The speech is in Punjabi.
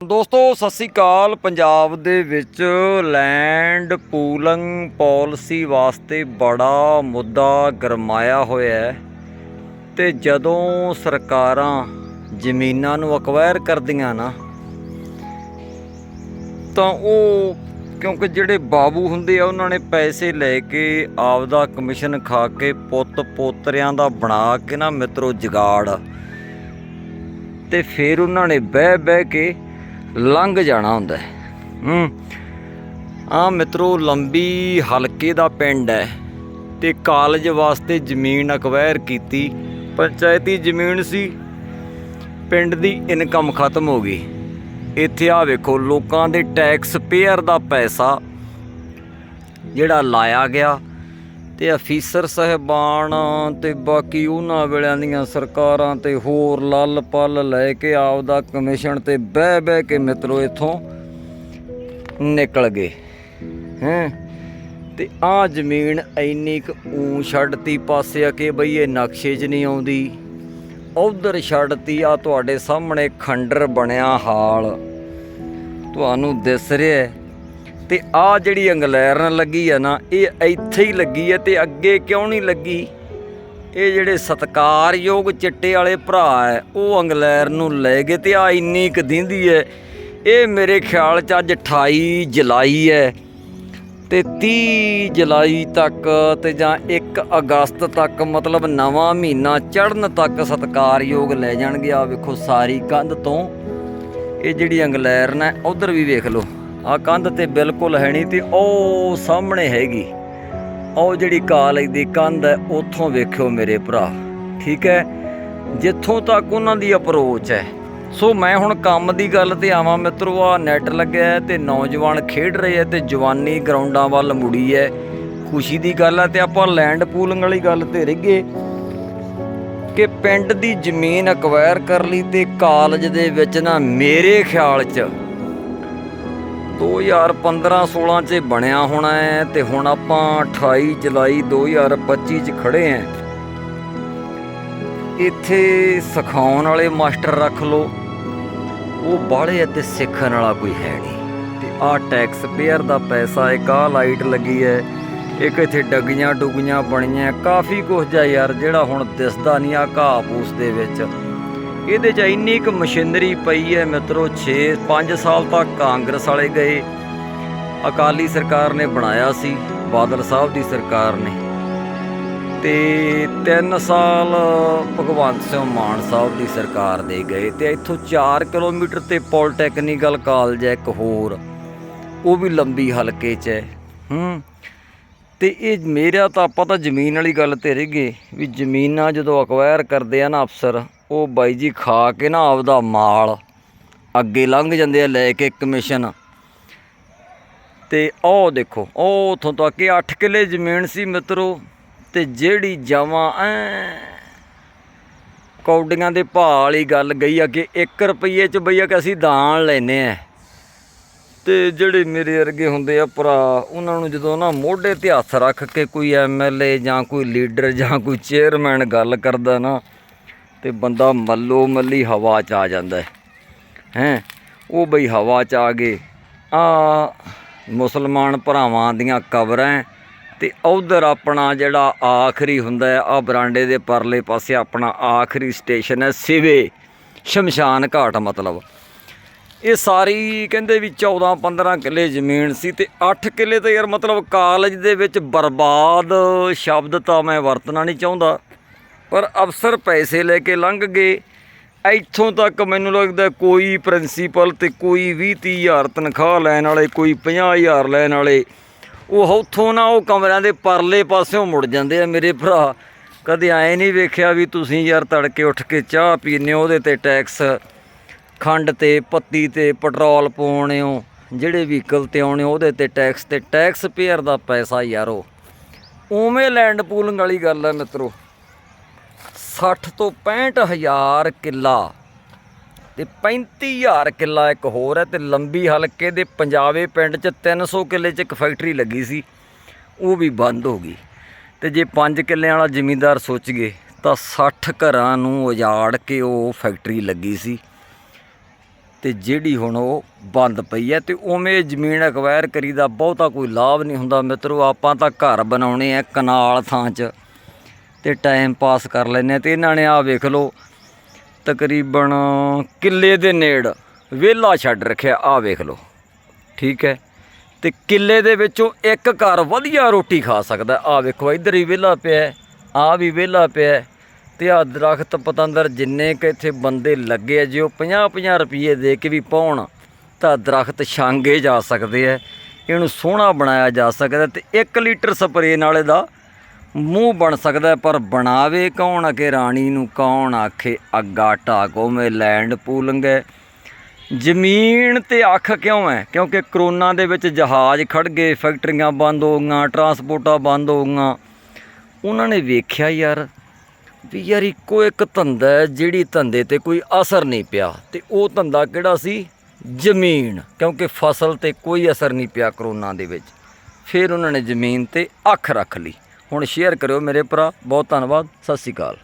ਦੋਸਤੋ, ਸਤਿ ਸ੍ਰੀ ਅਕਾਲ। ਪੰਜਾਬ ਦੇ ਵਿੱਚ ਲੈਂਡ ਪੂਲਿੰਗ ਪਾਲਿਸੀ ਵਾਸਤੇ ਬੜਾ ਮੁੱਦਾ ਗਰਮਾਇਆ ਹੋਇਆ ਹੈ ਤੇ ਜਦੋਂ ਸਰਕਾਰਾਂ ਜ਼ਮੀਨਾਂ ਨੂੰ ਅਕਵਾਇਰ ਕਰਦੀਆਂ ਨਾ, ਤਾਂ ਉਹ ਕਿਉਂਕਿ ਜਿਹੜੇ ਬਾਬੂ ਹੁੰਦੇ ਆ, ਉਹਨਾਂ ਨੇ ਪੈਸੇ ਲੈ ਕੇ ਆਪਦਾ ਕਮਿਸ਼ਨ ਖਾ ਕੇ ਪੁੱਤ ਪੋਤਰਿਆਂ ਦਾ ਬਣਾ ਕੇ ਨਾ ਮਿੱਤਰੋ ਜਗਾੜ ਤੇ ਫਿਰ ਉਹਨਾਂ ਨੇ ਬਹਿ ਬਹਿ ਕੇ ਲੰਘ ਜਾਣਾ ਹੁੰਦਾ ਹੈ। ਹੂੰ। ਆ ਮਿੱਤਰੋ, ਲੰਬੀ ਹਲਕੇ ਦਾ ਪਿੰਡ ਹੈ ਤੇ ਕਾਲਜ ਵਾਸਤੇ ਜ਼ਮੀਨ ਅਕਵਾਇਰ ਕੀਤੀ। ਪੰਚਾਇਤੀ ਜ਼ਮੀਨ ਸੀ। ਪਿੰਡ ਦੀ ਇਨਕਮ ਖਤਮ ਹੋ ਗਈ। ਇੱਥੇ ਆ ਵੇਖੋ, ਲੋਕਾਂ ਦੇ ਟੈਕਸ ਪੇਅਰ ਦਾ ਪੈਸਾ ਜਿਹੜਾ ਲਾਇਆ ਗਿਆ। ਤੇ ਅਫੀਸਰ ਸਹਿਬਾਨ ਤੇ ਬਾਕੀ ਉਹਨਾਂ ਵੇਲਿਆਂ ਦੀਆਂ ਸਰਕਾਰਾਂ ਤੇ ਹੋਰ ਲੱਲ ਪੱਲ ਲੈ ਕੇ ਆਪਦਾ ਕਮਿਸ਼ਨ ਤੇ ਬਹਿ ਬਹਿ ਕੇ ਮਿੱਤਰੋ ਇੱਥੋਂ ਨਿਕਲ ਗਏ, ਹੈਂ। ਤੇ ਆ ਜ਼ਮੀਨ ਇੰਨੀ ਕੁ ਊਂ ਛੱਡਤੀ ਪਾਸੇ ਆ ਕੇ ਬਈ ਇਹ ਨਕਸ਼ੇ 'ਚ ਨਹੀਂ ਆਉਂਦੀ। ਉਧਰ ਛੱਡਤੀ ਆ ਤੁਹਾਡੇ ਸਾਹਮਣੇ ਖੰਡਰ ਬਣਿਆ ਹਾਲ। ਤੁਹਾਨੂੰ ਦਿਸ ਰਿਹਾ ਤੇ ਆ ਜਿਹੜੀ ਅੰਗਲੈਰਨ ਲੱਗੀ ਆ ਨਾ, ਇਹ ਇੱਥੇ ਹੀ ਲੱਗੀ ਹੈ ਤੇ ਅੱਗੇ ਕਿਉਂ ਨਹੀਂ ਲੱਗੀ? ਇਹ ਜਿਹੜੇ ਸਤਕਾਰਯੋਗ ਚਿੱਟੇ ਵਾਲੇ ਭਰਾ ਹੈ ਉਹ ਅੰਗਲੈਰ ਨੂੰ ਲੈ ਗਏ ਤੇ ਆ ਇੰਨੀ ਕੁ ਦਿੰਦੀ ਹੈ ਇਹ ਮੇਰੇ ਖਿਆਲ ਚ ਅੱਜ 28 ਜੁਲਾਈ ਹੈ ਤੇ 30 ਜੁਲਾਈ ਤੱਕ ਤੇ ਜਾਂ 1 ਅਗਸਤ ਤੱਕ, ਮਤਲਬ ਨਵਾਂ ਮਹੀਨਾ ਚੜ੍ਹਨ ਤੱਕ ਸਤਕਾਰਯੋਗ ਲੈ ਜਾਣਗੇ। ਆ ਵੇਖੋ ਸਾਰੀ ਕੰਧ ਤੋਂ। ਇਹ ਜਿਹੜੀ ਅੰਗਲੈਰਨ ਹੈ ਉਧਰ ਵੀ ਵੇਖ ਲਓ। ਆ ਕੰਧ ਤੇ ਬਿਲਕੁਲ ਹੈ ਨਹੀਂ ਤੇ ਉਹ ਸਾਹਮਣੇ ਹੈਗੀ। ਉਹ ਜਿਹੜੀ ਕਾਲਜ ਦੀ ਕੰਧ ਹੈ, ਉੱਥੋਂ ਵੇਖਿਓ ਮੇਰੇ ਭਰਾ। ਠੀਕ ਹੈ? ਜਿੱਥੋਂ ਤੱਕ ਉਹਨਾਂ ਦੀ ਅਪਰੋਚ ਹੈ। ਸੋ ਮੈਂ ਹੁਣ ਕੰਮ ਦੀ ਗੱਲ ਤੇ ਆਵਾਂ ਮਿੱਤਰੋ, ਆ ਨੈਟ ਲੱਗਿਆ ਹੈ ਤੇ ਨੌਜਵਾਨ ਖੇਡ ਰਹੇ ਐ ਤੇ ਜਵਾਨੀ ਗਰਾਊਂਡਾਂ ਵੱਲ ਮੁੜੀ ਹੈ। ਖੁਸ਼ੀ ਦੀ ਗੱਲ ਹੈ ਤੇ ਆਪਾਂ ਲੈਂਡ ਪੂਲਿੰਗ ਵਾਲੀ ਗੱਲ ਤੇ ਰਹਿ ਕਿ ਪਿੰਡ ਦੀ ਜ਼ਮੀਨ ਅਕਵਾਇਰ ਕਰ ਲਈ ਤੇ ਕਾਲਜ ਦੇ ਵਿੱਚ ਨਾ ਮੇਰੇ ਖਿਆਲ 'ਚ 2015-16 'ਚ ਬਣਿਆ ਹੋਣਾ ਹੈ ਤੇ ਹੁਣ ਆਪਾਂ 28 ਜੁਲਾਈ 2025 'ਚ ਖੜੇ ਆਂ ਇੱਥੇ ਸਿਖਾਉਣ ਵਾਲੇ ਮਾਸਟਰ ਰੱਖ ਲਓ। ਉਹ ਬਾਹਲੇ ਅਤੇ ਸਿੱਖਣ ਵਾਲਾ ਕੋਈ ਹੈ ਨਹੀਂ। ਤੇ ਆਹ ਟੈਕਸ ਪੇਅਰ ਦਾ ਪੈਸਾ, ਇੱਕ ਆਹ ਲਾਈਟ ਲੱਗੀ ਹੈ। ਇੱਕ ਇੱਥੇ ਡੱਗੀਆਂ ਡੁੱਗੀਆਂ ਬਣੀਆਂ। ਕਾਫੀ ਕੁਝ ਜਾ ਯਾਰ ਜਿਹੜਾ ਹੁਣ ਦਿਸਦਾ ਨਹੀਂ ਆ ਘਾਹ ਪੂਸ ਦੇ ਵਿੱਚ। ਇਹਦੇ 'ਚ ਇੰਨੀ ਕੁ ਮਸ਼ੀਨਰੀ ਪਈ ਹੈ ਮਿੱਤਰੋ 6 5 ਸਾਲ ਤੱਕ ਕਾਂਗਰਸ ਵਾਲੇ ਗਏ। ਅਕਾਲੀ ਸਰਕਾਰ ਨੇ ਬਣਾਇਆ ਸੀ, ਬਾਦਲ ਸਾਹਿਬ ਦੀ ਸਰਕਾਰ ਨੇ। ਤੇ 3 ਸਾਲ ਭਗਵੰਤ ਸਿੰਘ ਮਾਨ ਸਾਹਿਬ ਦੀ ਸਰਕਾਰ ਦੇ ਗਏ ਤੇ ਇੱਥੋਂ 4 ਕਿਲੋਮੀਟਰ ਤੇ ਪੋਲੀਟੈਕਨੀਕਲ ਕਾਲਜ ਹੈ ਇੱਕ ਹੋਰ। ਉਹ ਵੀ ਲੰਬੀ ਹਲਕੇ 'ਚ ਹੈ। ਹੂੰ ਤੇ ਇਹ ਮੇਰਾ ਤਾਂ ਆਪਾਂ ਤਾਂ ਜ਼ਮੀਨ ਵਾਲੀ ਗੱਲ ਤੇ ਰਹਿ ਗਏ ਵੀ ਜ਼ਮੀਨਾਂ ਜਦੋਂ ਅਕਵਾਇਰ ਕਰਦੇ ਆ ਨਾ ਅਫਸਰ, ਉਹ ਬਾਈ ਜੀ ਖਾ ਕੇ ਨਾ ਆਪਦਾ ਮਾਲ ਅੱਗੇ ਲੰਘ ਜਾਂਦੇ ਆ ਲੈ ਕੇ ਕਮਿਸ਼ਨ ਤੇ ਉਹ ਦੇਖੋ ਉਹ ਉਥੋਂ ਤੱਕ ਇਹ 8 ਕਿੱਲੇ ਜ਼ਮੀਨ ਸੀ ਮਿੱਤਰੋ, ਤੇ ਜਿਹੜੀ ਜਮਾਂ ਐ ਕੌਡੀਆਂ ਦੇ ਭਾਅ ਵਾਲੀ ਗੱਲ ਗਈ ਆ ਕਿ 1 ਰੁਪਏ ਚ ਬਈਆ ਕਿ ਅਸੀਂ ਦਾਨ ਲੈਨੇ ਆ। ਤੇ ਜਿਹੜੇ ਮੇਰੇ ਵਰਗੇ ਹੁੰਦੇ ਆ ਭਰਾ, ਉਹਨਾਂ ਨੂੰ ਜਦੋਂ ਨਾ ਮੋਢੇ ਤੇ ਹੱਥ ਰੱਖ ਕੇ ਕੋਈ ਐਮਐਲਏ ਜਾਂ ਕੋਈ ਲੀਡਰ ਜਾਂ ਕੋਈ ਚੇਅਰਮੈਨ ਗੱਲ ਕਰਦਾ ਨਾ, ਤੇ ਬੰਦਾ ਮੱਲੋ ਮੱਲੀ ਹਵਾ 'ਚ ਆ ਜਾਂਦਾ ਹੈ। ਹੈਂ? ਉਹ ਬਈ ਹਵਾ 'ਚ ਆ ਗਏ। ਆ ਮੁਸਲਮਾਨ ਭਰਾਵਾਂ ਦੀਆਂ ਕਬਰਾਂ ਹੈ ਤੇ ਉਧਰ ਆਪਣਾ ਜਿਹੜਾ ਆਖਰੀ ਹੁੰਦਾ ਹੈ, ਆ ਬਰਾਂਡੇ ਦੇ ਪਰਲੇ ਪਾਸੇ ਆਪਣਾ ਆਖਰੀ ਸਟੇਸ਼ਨ ਹੈ ਸਿਵੇ, ਸ਼ਮਸ਼ਾਨ ਘਾਟ ਮਤਲਬ। ਇਹ ਸਾਰੀ ਕਹਿੰਦੇ ਵੀ 14 15 ਕਿੱਲੇ ਜ਼ਮੀਨ ਸੀ ਤੇ 8 ਕਿੱਲੇ ਤਾਂ ਯਾਰ ਮਤਲਬ ਕਾਲਜ ਦੇ ਵਿੱਚ ਬਰਬਾਦ ਸ਼ਬਦ ਤਾਂ ਮੈਂ ਵਰਤਣਾ ਨਹੀਂ ਚਾਹੁੰਦਾ। ਪਰ ਅਫਸਰ ਪੈਸੇ ਲੈ ਕੇ ਲੰਘ ਗਏ। ਇੱਥੋਂ ਤੱਕ ਮੈਨੂੰ ਲੱਗਦਾ ਕੋਈ ਪ੍ਰਿੰਸੀਪਲ ਤੇ ਕੋਈ 20 30 ਹਜ਼ਾਰ ਤਨਖਾਹ ਲੈਣ ਵਾਲੇ, ਕੋਈ 50 ਹਜ਼ਾਰ ਲੈਣ ਵਾਲੇ, ਉਹ ਉੱਥੋਂ ਨਾ ਉਹ ਕਮਰਿਆਂ ਦੇ ਪਰਲੇ ਪਾਸਿਓਂ ਮੁੜ ਜਾਂਦੇ ਆ ਮੇਰੇ ਭਰਾ। ਕਦੇ ਐ ਨਹੀਂ ਵੇਖਿਆ ਵੀ ਤੁਸੀਂ ਯਾਰ ਤੜਕੇ ਉੱਠ ਕੇ ਚਾਹ ਪੀਨੇ ਹੋ ਉਹਦੇ ਤੇ ਟੈਕਸ। ਖੰਡ ਤੇ, ਪੱਤੀ ਤੇ, ਪੈਟਰੋਲ ਪਾਉਣੇ ਹੋ, ਜਿਹੜੇ ਵਹੀਕਲ ਤੇ ਆਉਣੇ ਉਹਦੇ ਤੇ ਟੈਕਸ ਤੇ ਟੈਕਸ ਪੇਅਰ ਦਾ ਪੈਸਾ ਯਾਰੋ ਉਵੇਂ ਲੈਂਡ ਪੂਲਿੰਗ ਵਾਲੀ ਗੱਲ ਹੈ ਮਿੱਤਰੋ। 60 ਤੋਂ 65 ਹਜ਼ਾਰ ਕਿੱਲਾ ਤੇ 35000 ਕਿੱਲਾ ਇੱਕ ਹੋਰ ਹੈ ਤੇ ਲੰਬੀ ਹਲਕੇ ਦੇ ਪੰਜਾਬੇ ਪਿੰਡ 'ਚ 300 ਕਿੱਲੇ 'ਚ ਇੱਕ ਫੈਕਟਰੀ ਲੱਗੀ ਸੀ, ਉਹ ਵੀ ਬੰਦ ਹੋ ਗਈ। ਤੇ ਜੇ 5 ਕਿੱਲਿਆਂ ਵਾਲਾ ਜ਼ਿਮੀਂਦਾਰ ਸੋਚ ਗਏ, ਤਾਂ 60 ਘਰਾਂ ਨੂੰ ਉਜਾੜ ਕੇ ਉਹ ਫੈਕਟਰੀ ਲੱਗੀ ਸੀ। ਤੇ ਜਿਹੜੀ ਹੁਣ ਉਹ ਬੰਦ ਪਈ ਹੈ ਤੇ ਉਵੇਂ ਜ਼ਮੀਨ ਐਕਵਾਇਰ ਕਰੀਦਾ ਬਹੁਤਾ ਕੋਈ ਲਾਭ ਨਹੀਂ ਹੁੰਦਾ ਮਿੱਤਰੋ, ਆਪਾਂ ਤਾਂ ਘਰ ਬਣਾਉਣੇ ਆ ਕਨਾਲ ਥਾਂ 'ਚ ਤੇ ਟਾਈਮ ਪਾਸ ਕਰ ਲੈਨੇ ਆ ਤੇ ਇਹਨਾਂ ਨੇ ਆ ਵੇਖ ਲਓ, ਤਕਰੀਬਨ ਕਿੱਲੇ ਦੇ ਨੇੜ ਵਿਹਲਾ ਛੱਡ ਰੱਖਿਆ ਆ ਵੇਖ ਲਓ, ਠੀਕ ਹੈ, ਤੇ ਕਿੱਲੇ ਦੇ ਵਿੱਚੋਂ ਇੱਕ ਘਰ ਵਧੀਆ ਰੋਟੀ ਖਾ ਸਕਦਾ ਆ ਵੇਖੋ, ਇੱਧਰ ਹੀ ਵਿਹਲਾ ਪਿਆ ਆ ਵੀ ਵਿਹਲਾ ਪਿਆ ਤੇ ਆ ਦਰਖਤ ਪਤੰਦਰ ਜਿੰਨੇ ਕਿ ਇੱਥੇ ਬੰਦੇ ਲੱਗੇ ਆ, ਜੇ ਉਹ 50-50 ਰੁਪਏ ਦੇ ਕੇ ਵੀ ਪਾਉਣ, ਤਾਂ ਦਰਖਤ ਛਾਂਗੇ ਜਾ ਸਕਦੇ ਆ। ਇਹਨੂੰ ਸੋਹਣਾ ਬਣਾਇਆ ਜਾ ਸਕਦਾ ਤੇ 1 ਲੀਟਰ ਸਪਰੇ ਨਾਲ ਇਹਦਾ ਮੂੰਹ ਬਣ ਸਕਦਾ, ਪਰ ਬਣਾਵੇ ਕੌਣ ਅਕੇ ਰਾਣੀ ਨੂੰ ਕੌਣ ਆਖੇ, ਅੱਗਾ ਢਾਕੋ ਮੇ ਲੈਂਡ ਪੂਲਿੰਗ ਹੈ ਜ਼ਮੀਨ ਤੇ ਅੱਖ ਕਿਉਂ ਹੈ ਕਿਉਂਕਿ ਕਰੋਨਾ ਦੇ ਵਿੱਚ ਜਹਾਜ਼ ਖੜ ਗਏ, ਫੈਕਟਰੀਆਂ ਬੰਦ ਹੋ ਗਈਆਂ, ਟਰਾਂਸਪੋਰਟਾਂ ਬੰਦ ਹੋ ਗਈਆਂ। ਉਹਨਾਂ ਨੇ ਵੇਖਿਆ ਯਾਰ ਵੀ ਯਾਰ ਇੱਕੋ ਇੱਕ ਧੰਦਾ ਹੈ ਜਿਹੜੀ ਧੰਦੇ ਤੇ ਕੋਈ ਅਸਰ ਨਹੀਂ ਪਿਆ ਤੇ ਉਹ ਧੰਦਾ ਕਿਹੜਾ ਸੀ? ਜ਼ਮੀਨ, ਕਿਉਂਕਿ ਫਸਲ ਤੇ ਕੋਈ ਅਸਰ ਨਹੀਂ ਪਿਆ ਕਰੋਨਾ ਦੇ ਵਿੱਚ। ਫਿਰ ਉਹਨਾਂ ਨੇ ਜ਼ਮੀਨ ਤੇ ਅੱਖ ਰੱਖ ਲਈ। ਹੁਣ ਸ਼ੇਅਰ ਕਰਿਓ ਮੇਰੇ ਭਰਾ। ਬਹੁਤ ਧੰਨਵਾਦ। ਸਤਿ ਸ਼੍ਰੀ ਅਕਾਲ।